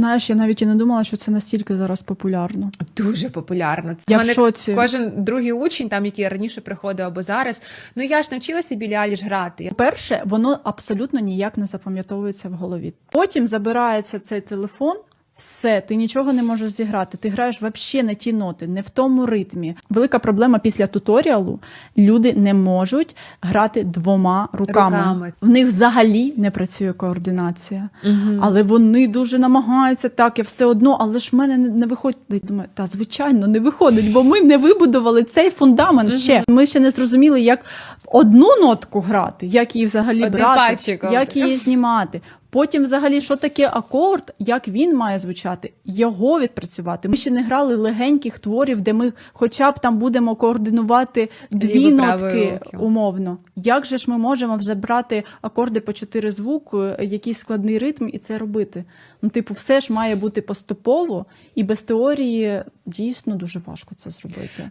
Знаєш, я навіть і не думала, що це настільки зараз популярно. Дуже популярно. Це Я мене в шоці. кожен другий учень, там який раніше приходив або зараз. Ну я ж навчилася біля Аліш грати. Перше, воно абсолютно ніяк не запам'ятовується в голові. Потім забирається цей телефон. Все, ти нічого не можеш зіграти. Ти граєш взагалі не ті ноти, не в тому ритмі. Велика проблема після туторіалу. Люди не можуть грати двома руками. Руками. В них взагалі не працює координація. Але вони дуже намагаються так, я все одно, але ж в мене не, не виходить. Думаю, та звичайно, не виходить, бо ми не вибудували цей фундамент ще. Ми ще не зрозуміли, як одну нотку грати, як її взагалі Одним брати, пальчиком. як її знімати. Потім, взагалі, що таке акорд, як він має звучати, його відпрацювати. Ми ще не грали легеньких творів, де ми хоча б там будемо координувати дві Ліві, нотки умовно. Як же ж ми можемо вже брати акорди по чотири звуки, якийсь складний ритм і це робити? Ну, типу, все ж має бути поступово, і без теорії дійсно дуже важко це зробити.